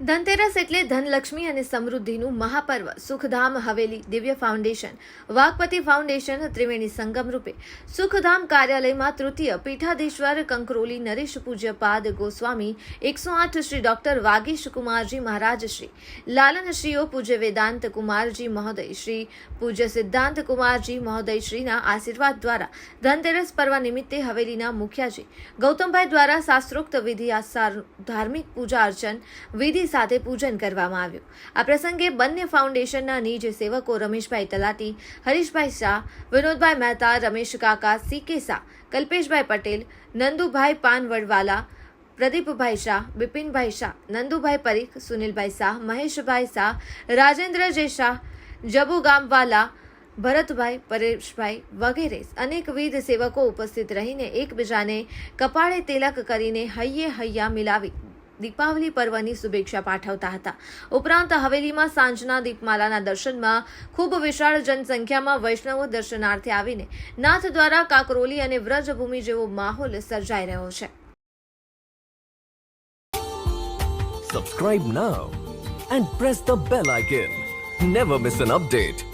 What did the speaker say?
ધનતેરસ એટલે ધનલક્ષ્મી અને સમૃદ્ધિનું મહાપર્વ. સુખધામ હવેલી દિવ્ય ફાઉન્ડેશન. વાઘપતિ ફાઉન્ડેશન ત્રિવેણી સંગમ રૂપે. સુખધામ કાર્યાલયમાં તૃતીય પીઠાધીશ્વર કંકરોલી નરેશ પૂજ્યપાદ ગોસ્વામી, એકસો આઠ શ્રી ડોક્ટર વાગીશ કુમારજી મહારાજ શ્રી. લાલન શ્રીઓ પૂજ્ય વેદાંત કુમારજી મહોદય શ્રી. પૂજ્ય સિદ્ધાંત કુમારજી મહોદય શ્રીના આશીર્વાદ દ્વારા ધનતેરસ પર્વ નિમિત્તે હવેલીના મુખ્યાજી. ગૌતમભાઈ દ્વારા શાસ્ત્રોક્ત વિધિ ધાર્મિક પૂજા અર્ચન, વિધિ સાથે પૂજન કરવામાં આવ્યું. આ પ્રસંગે બંને ફાઉન્ડેશનના નિજ સેવકો રમેશભાઈ તલાટી, હરીશભાઈ શાહ, વિનોદભાઈ મહેતા, રમેશ કાકા સી કે શાહ, કલ્પેશભાઈ પટેલ, નંદુભાઈ પાનવડવાલા, પ્રદીપભાઈ શાહ, બિપિનભાઈ શાહ, નંદુભાઈ પરીખ, સુનિલભાઈ શાહ, મહેશભાઈ શાહ રાજેન્દ્ર જે શાહ જબુ ગામવાલા ભરતભાઈ, પરેશભાઈ વગેરે અનેકવિધ સેવકો ઉપસ્થિત રહીને એકબીજાને કપાળે તિલક કરીને હૈયે હૈયા મિલાવી દીપાવલી પર્વની શુભેચ્છા પાઠવતા હતા. ઉપરાંત હવેલીમાં સાંજના દીપમાલાના દર્શનમાં ખૂબ વિશાળ જનસંખ્યામાં વૈષ્ણવો દર્શનાર્થે આવીને નાથ દ્વારા કાકરોલી અને વ્રજભૂમિ જેવો માહોલ સર્જાઈ રહ્યો છે. Subscribe now and press the bell icon never miss an update.